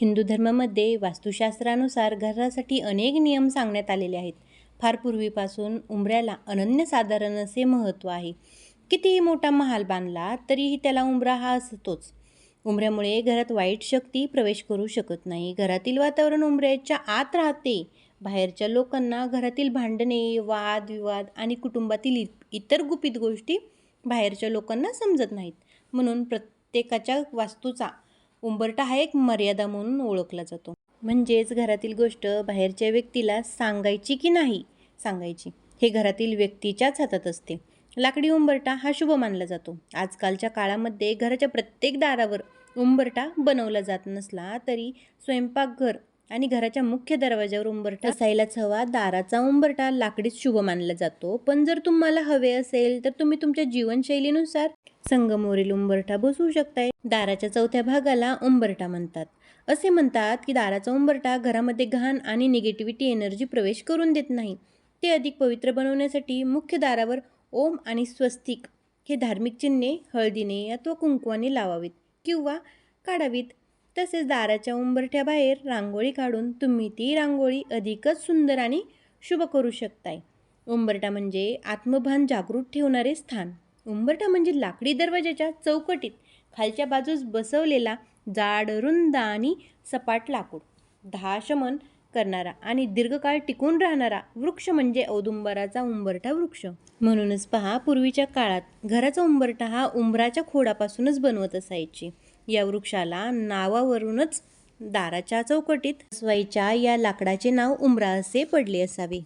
हिंदू धर्मामध्ये वास्तुशास्त्रानुसार घरासाठी अनेक नियम सांगण्यात आलेले आहेत. फार पूर्वीपासून उंबऱ्याला अनन्यसाधारण असे महत्त्व आहे. कितीही मोठा महाल बांधला तरीही त्याला उंबरा हा असतोच. उंबऱ्यामुळे घरात वाईट शक्ती प्रवेश करू शकत नाही. घरातील वातावरण उंबऱ्याच्या आत राहते. बाहेरच्या लोकांना घरातील भांडणे वादविवाद आणि कुटुंबातील इ इतर गुपित गोष्टी बाहेरच्या लोकांना समजत नाहीत. म्हणून प्रत्येकाच्या वास्तूचा उंबरठा हा एक मर्यादा म्हणून ओळखला जातो. म्हणजेच घरातील गोष्ट बाहेरच्या व्यक्तीला सांगायची की नाही सांगायची हे घरातील व्यक्तीच्याच हातात असते. लाकडी उंबरठा हा शुभ मानला जातो. आजकालच्या काळामध्ये घराच्या प्रत्येक दारावर उंबरठा बनवला जात नसला तरी स्वयंपाकघर आणि घराच्या मुख्य दरवाज्यावर उंबरठा असायलाच हवा दाराचा उंबरठा लाकडीच शुभ मानला जातो. पण जर तुम्हाला हवे असेल तर तुम्ही तुमच्या जीवनशैलीनुसार संगमवरील उंबरठा बसवू शकताय. दाराच्या चौथ्या भागाला उंबरठा म्हणतात. असे म्हणतात की दाराचा उंबरठा घरामध्ये घाण आणि निगेटिव्हिटी एनर्जी प्रवेश करून देत नाही. ते अधिक पवित्र बनवण्यासाठी मुख्य दारावर ओम आणि स्वस्तिक हे धार्मिक चिन्हे हळदीने अथवा कुंकवाने लावावीत किंवा काढावीत. तसेच दाराच्या उंबरठ्याबाहेर रांगोळी काढून तुम्ही ती रांगोळी अधिकच सुंदर आणि शुभ करू शकताय. उंबरठा म्हणजे आत्मभान जागृत ठेवणारे स्थान. उंबरठा म्हणजे लाकडी दरवाजाच्या चौकटीत खालच्या बाजूस बसवलेला जाड रुंद आणि सपाट लाकूड. दहाशमन करणारा आणि दीर्घकाळ टिकून राहणारा वृक्ष म्हणजे औदुंबराचा उंबरठा वृक्ष. म्हणूनच पहा पूर्वीच्या काळात घराचा उंबरठा हा उंबराच्या खोडापासूनच बनवत असायची. या वृक्षाला नावावरूनच दाराच्या चौकटीत स्वयच्या या लाकडाचे नाव उंबरा असे पडले असावे.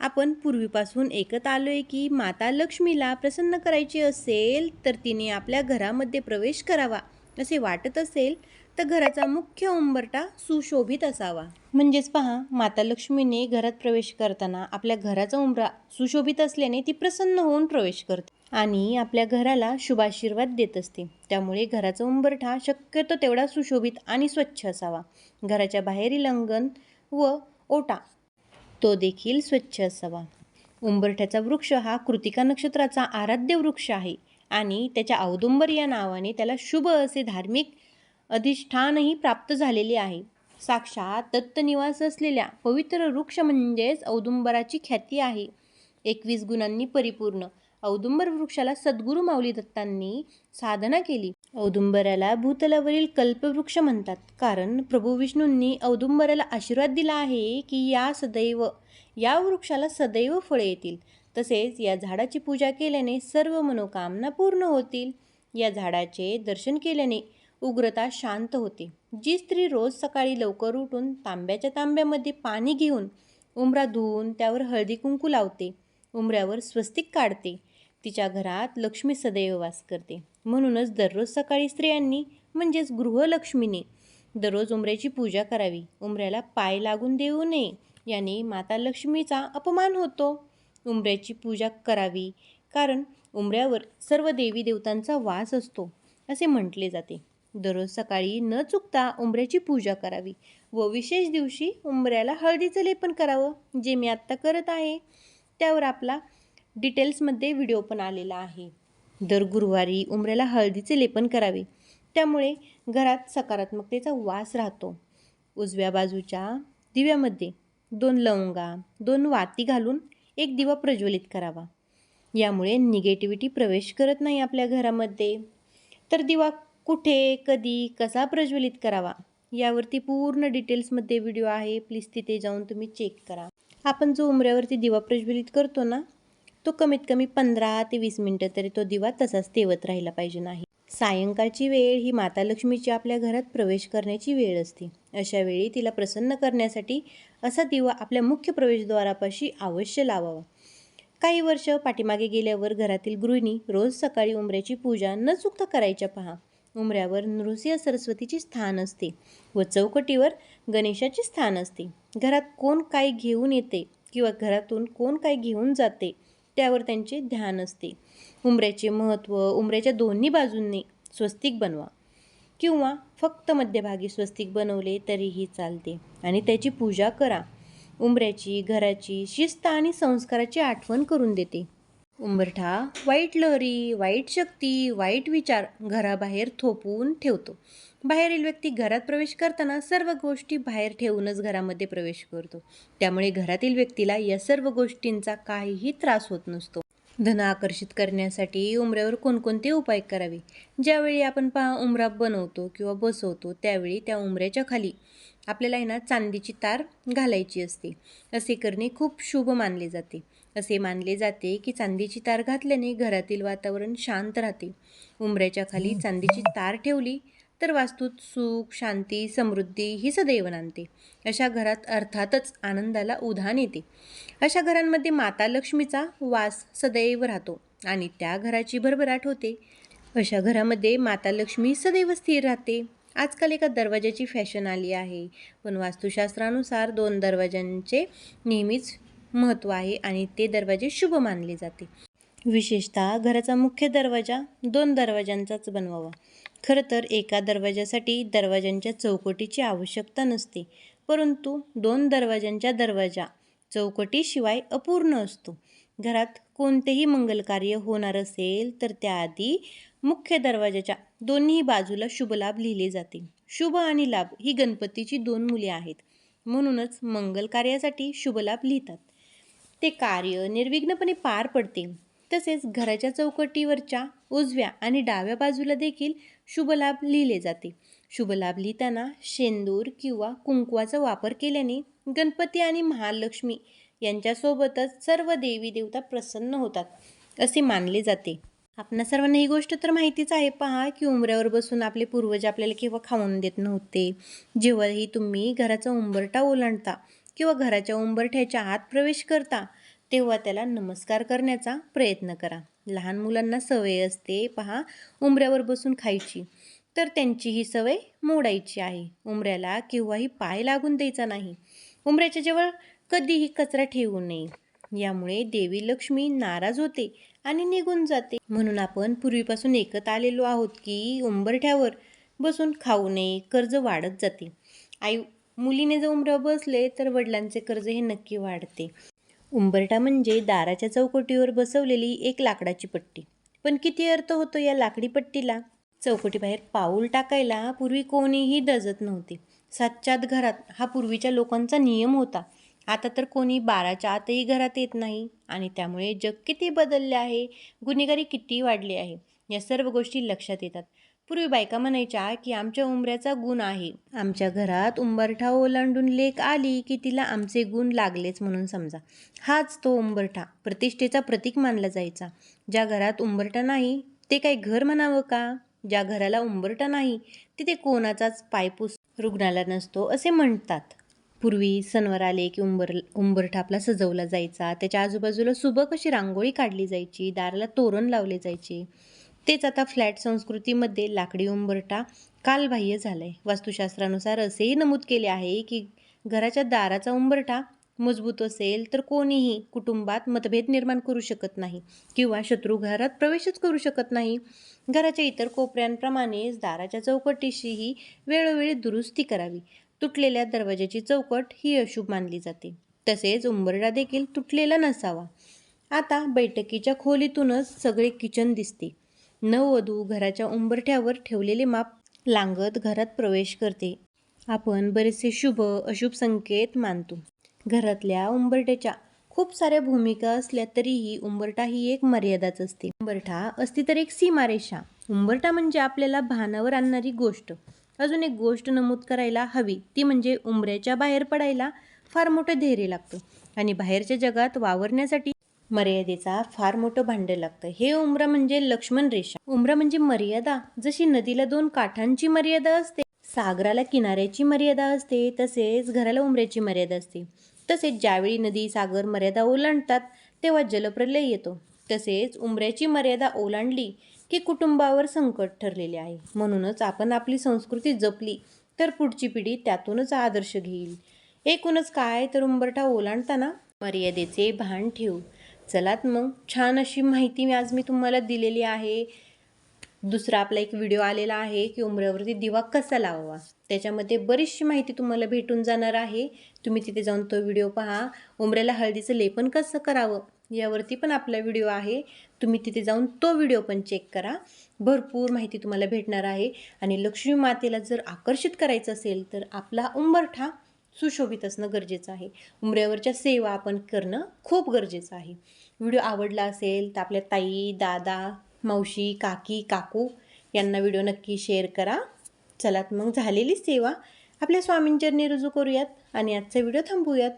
आपण पूर्वीपासून ऐकत आलोय की माता लक्ष्मीला प्रसन्न करायची असेल तर तिने आपल्या घरामध्ये प्रवेश करावा असे वाटत असेल तर घराचा मुख्य उंबरटा सुशोभित असावा. म्हणजेच पहा माता लक्ष्मीने घरात प्रवेश करताना आपल्या घराचा उंबरा सुशोभित असल्याने ती प्रसन्न होऊन प्रवेश करते. आणि आपल्या घराला शुभाशीर्वाद देत असते. त्यामुळे घराचा उंबरठा शक्यतो तेवढा सुशोभित आणि स्वच्छ असावा. घराच्या बाहेरील अंगण व ओटा तो देखील स्वच्छ असावा. उंबरठ्याचा वृक्ष हा कृतिका नक्षत्राचा आराध्य वृक्ष आहे आणि त्याच्या औदुंबर या नावाने त्याला शुभ असे धार्मिक अधिष्ठानही प्राप्त झालेले आहे. साक्षात दत्तनिवास असलेल्या पवित्र वृक्ष म्हणजेच औदुंबराची ख्याती आहे. एकवीस गुणांनी परिपूर्ण. औदुंबर वृक्षाला सद्गुरू माऊली दत्तांनी साधना केली. औदुंबराला भूतलावरील कल्पवृक्ष म्हणतात. कारण प्रभू विष्णूंनी औदुंबराला आशीर्वाद दिला आहे की या सदैव या वृक्षाला सदैव फळे येतील. तसेच या झाडाची पूजा केल्याने सर्व मनोकामना पूर्ण होतील. या झाडाचे दर्शन केल्याने उग्रता शांत होते. जी स्त्री रोज सकाळी लवकर उठून तांब्याच्या तांब्यामध्ये पाणी घेऊन उंबरा धुवून त्यावर हळदी कुंकू लावते. उंबऱ्यावर स्वस्तिक काढते. तिच्या घरात लक्ष्मी सदैव वास करते. म्हणूनच दररोज सकाळी स्त्रियांनी म्हणजेच गृहलक्ष्मीने दररोज उंबऱ्याची पूजा करावी. उंबऱ्याला पाय लागून देऊ नये याने माता लक्ष्मीचा अपमान होतो. उंबऱ्याची पूजा करावी कारण उंबऱ्यावर सर्व देवी देवतांचा वास असतो असे म्हटले जाते. दररोज सकाळी न चुकता उंबऱ्याची पूजा करावी व विशेष दिवशी उंबऱ्याला हळदीचं लेपन करावं जे मी आत्ता करत आहे. त्यावर आपला डिटेल्समध्ये व्हिडिओ पण आलेला आहे. दर गुरुवारी उंबऱ्याला हळदीचे लेपन करावे. त्यामुळे घरात सकारात्मकतेचा वास राहतो. उजव्या बाजूच्या दिव्यामध्ये दोन लवंगा दोन वाती घालून एक दिवा प्रज्वलित करावा. यामुळे निगेटिव्हिटी प्रवेश करत नाही आपल्या घरामध्ये. तर दिवा कुठे कधी कसा प्रज्वलित करावा? यावरती पूर्ण डिटेल्समध्ये व्हिडिओ आहे. प्लीज तिथे जाऊन तुम्ही चेक करा. आपण जो उमऱ्यावरती दिवा प्रज्वलित करतो ना तो कमीत कमी पंधरा ते वीस मिनटं तरी तो दिवा तसाच तेवत राहिला पाहिजे नाही. सायंकाळची वेळ ही माता लक्ष्मीची आपल्या घरात प्रवेश करण्याची वेळ असते. अशा वेळी तिला प्रसन्न करण्यासाठी असा दिवा आपल्या मुख्य प्रवेशद्वारापाशी अवश्य लावावा. काही वर्ष पाठीमागे गेल्यावर घरातील गृहिणी रोज सकाळी उंबऱ्याची पूजा न चुकता करायच्या पहा. उंबऱ्यावर नृसिंह सरस्वतीचे स्थान असते व चौकटीवर गणेशाचे स्थान असते. घरात कोण काय घेऊन येते किंवा घरातून कोण काय घेऊन जाते त्यावर त्यांचे ध्यान असते. उमऱ्याचे महत्त्व उमऱ्याच्या दोन्ही बाजूंनी स्वस्तिक बनवा. किंवा फक्त मध्यभागी स्वस्तिक बनवले तरीही चालते. आणि त्याची पूजा करा. उंबऱ्याची घराची शिस्त आणि संस्काराची आठवण करून देते. उंबरठा वाईट लहरी वाईट शक्ती वाईट विचार घराबाहेर थोपवून ठेवतो. बाहेरील व्यक्ती घरात प्रवेश करताना सर्व गोष्टी बाहेर ठेवूनच घरामध्ये प्रवेश करतो. त्यामुळे घरातील व्यक्तीला या सर्व गोष्टींचा काहीही त्रास होत नसतो. धन आकर्षित करण्यासाठी उमऱ्यावर कोणकोणते उपाय करावे? ज्यावेळी आपण पहा उमरा बनवतो किंवा बसवतो त्यावेळी त्या उमऱ्याच्या खाली आपल्याला आहे ना चांदीची तार घालायची असते. असे करणे खूप शुभ मानले जाते. असे मानले जाते की चांदीची तार घातल्याने घरातील वातावरण शांत राहते. उमऱ्याच्या खाली चांदीची तार ठेवली तर वास्तूत सुख शांती समृद्धी ही सदैव आणते अशा घरात अर्थातच आनंदाला उधाण येते. अशा घरांमध्ये माता लक्ष्मीचा वास सदैव राहतो आणि त्या घराची भरभराट होते. अशा घरामध्ये माता लक्ष्मी सदैव स्थिर राहते. आजकाल एका दरवाजाची फॅशन आली आहे. पण वास्तुशास्त्रानुसार दोन दरवाजांचे नेहमीच महत्त्व आहे आणि ते दरवाजे शुभ मानले जाते. विशेषतः घराचा मुख्य दरवाजा दोन दरवाजांचाच बनवावा. खरं तर एका दरवाजासाठी दरवाजांच्या चौकटीची आवश्यकता नसते परंतु दोन दरवाजांच्या दरवाजा चौकटीशिवाय अपूर्ण असतो. घरात कोणतेही मंगलकार्य होणार असेल तर त्याआधी मुख्य दरवाजाच्या दोन्ही बाजूला शुभलाभ लिहिले जाते. शुभ आणि लाभ ही गणपतीची दोन मुले आहेत म्हणूनच मंगल कार्यासाठी शुभलाभ लिहितात. ते कार्य निर्विघ्नपणे पार पडते. तसेच घराच्या चौकटीवरच्या उजव्या आणि डाव्या बाजूला देखील शुभलाभ लिहिले जाते. शुभलाभ लिहिताना शेंदूर किंवा कुंकवाचा वापर केल्याने गणपती आणि महालक्ष्मी यांच्यासोबतच सर्व देवी देवता प्रसन्न होतात असे मानले जाते. आपणा सर्वांना ही गोष्ट तर माहितीच आहे. पहा की उंबऱ्यावर बसून आपले पूर्वज आपल्याला केव्हा खाऊन देत नव्हते. जेव्हाही तुम्ही घराचा उंबरटा ओलांडता किंवा घराच्या उंबरठ्याच्या आत प्रवेश करता तेव्हा त्याला नमस्कार करण्याचा प्रयत्न करा. लहान मुलांना सवय असते पहा उंबऱ्यावर बसून खायची. तर त्यांची ही सवय मोडायची आहे. उंबऱ्याला केव्हाही पाय लागून द्यायचा नाही. उंबऱ्याच्या जवळ कधीही कचरा ठेवू नये. यामुळे देवी लक्ष्मी नाराज होते आणि निघून जाते. म्हणून आपण पूर्वीपासून एकत आलेलो आहोत की उंबरठ्यावर बसून खाऊ नये कर्ज वाढत जाते. आई मुलीने जर उंबऱ्यावर बसले तर वडिलांचे कर्ज हे नक्की वाढते. उंबरटा म्हणजे दाराच्या चौकटीवर बसवलेली एक लाकडाची पट्टी. पण किती अर्थ होतो या लाकडी पट्टीला? चौकटीबाहेर पाऊल टाकायला पूर्वी कोणीही दजत नव्हते. सातच्यात घरात हा पूर्वीच्या लोकांचा नियम होता. आता तर कोणी बाराच्या आतही घरात येत नाही आणि त्यामुळे जग किती बदलले आहे गुन्हेगारी किती वाढली आहे या सर्व गोष्टी लक्षात येतात. पूर्वी बायका म्हणायच्या की आमच्या उंबऱ्याचा गुण आहे. आमच्या घरात उंबरठा ओलांडून लेक आली की तिला आमचे गुण लागलेच म्हणून समजा. हाच तो उंबरठा. प्रतिष्ठेचा प्रतीक मानला जायचा. ज्या घरात उंबरठा नाही ते काही घर म्हणावं का? ज्या घराला उंबरठा नाही तिथे कोणाचाच पायपूस रुग्णाला नसतो असे म्हणतात. पूर्वी सणवार आले की उंबर उंबरठा आपला सजवला जायचा. त्याच्या आजूबाजूला सुबक अशी रांगोळी काढली जायची. दाराला तोरण लावले जायचे. तेच आता फ्लॅट संस्कृतीमध्ये लाकडी उंबरठा कालबाह्य झालं आहे वास्तुशास्त्रानुसार असेही नमूद केले आहे की घराच्या दाराचा उंबरठा मजबूत असेल तर कोणीही कुटुंबात मतभेद निर्माण करू शकत नाही किंवा शत्रू घरात प्रवेशच करू शकत नाही. घराच्या इतर कोपऱ्यांप्रमाणेच दाराच्या चौकटीशीही वेळोवेळी दुरुस्ती करावी. तुटलेल्या दरवाजाची चौकट ही अशुभ मानली जाते. तसेच उंबरडा देखील तुटलेला नसावा. आता बैठकीच्या खोलीतूनच सगळे किचन दिसते. नववधू घराच्या उंबरठ्यावर ठेवलेले माप लांगत घरात प्रवेश करते. आपण बरेचसे शुभ अशुभ संकेत मानतो. घरातल्या उंबरठ्याच्या खूप साऱ्या भूमिका असल्या तरीही उंबरठा ही एक मर्यादाच असते. उंबरठा असती तर एक सीमारेषा. उंबरठा म्हणजे आपल्याला भानावर आणणारी गोष्ट. अजून एक गोष्ट नमूद करायला हवी ती म्हणजे उंबऱ्याच्या बाहेर पडायला फार मोठं धैर्य लागतं. आणि बाहेरच्या जगात वावरण्यासाठी मर्यादेचा फार मोठं भांडं लागतं. हे उमरा म्हणजे लक्ष्मण रेषा. उमरा म्हणजे मर्यादा. जशी नदीला दोन काठांची मर्यादा असते सागराला किनाऱ्याची मर्यादा असते तसेच घराला उमऱ्याची मर्यादा असते. तसेच ज्यावेळी नदी सागर मर्यादा ओलांडतात तेव्हा जलप्रलय येतो. तसेच उमऱ्याची मर्यादा ओलांडली की कुटुंबावर संकट ठरलेले आहे. म्हणूनच आपण आपली संस्कृती जपली तर पुढची पिढी त्यातूनच आदर्श घेईल. एकूणच काय तर उंबरठा ओलांडताना मर्यादेचे भान ठेवू. चलात मग छान अशी माहिती मी आज मी तुम्हाला दिलेली आहे. दुसरा आपला एक व्हिडिओ आलेला आहे की उंबऱ्यावरती दिवा कसा लावावा? त्याच्यामध्ये बरीचशी माहिती तुम्हाला भेटून जाणार आहे. तुम्ही तिथे जाऊन तो व्हिडिओ पहा. उंबऱ्याला हळदीचं लेपन कसं करावं यावरती पण आपला व्हिडिओ आहे. तुम्ही तिथे जाऊन तो व्हिडिओ पण चेक करा. भरपूर माहिती तुम्हाला भेटणार आहे. आणि लक्ष्मी मातेला जर आकर्षित करायचं असेल तर आपला उंबरठा सुशोभित असणं गरजेचं आहे. उमऱ्यावरच्या सेवा आपण करणं खूप गरजेचं आहे. व्हिडिओ आवडला असेल तर आपल्या ताई दादा मावशी काकी काकू यांना व्हिडिओ नक्की शेअर करा. चला मग झालेली सेवा. आपल्या स्वामींचरणी रुजू करूयात आणि आजचा व्हिडिओ थांबूयात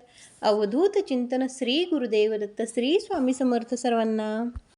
अवधूत चिंतन श्री गुरुदेव दत्त श्री स्वामी समर्थ सर्वांना.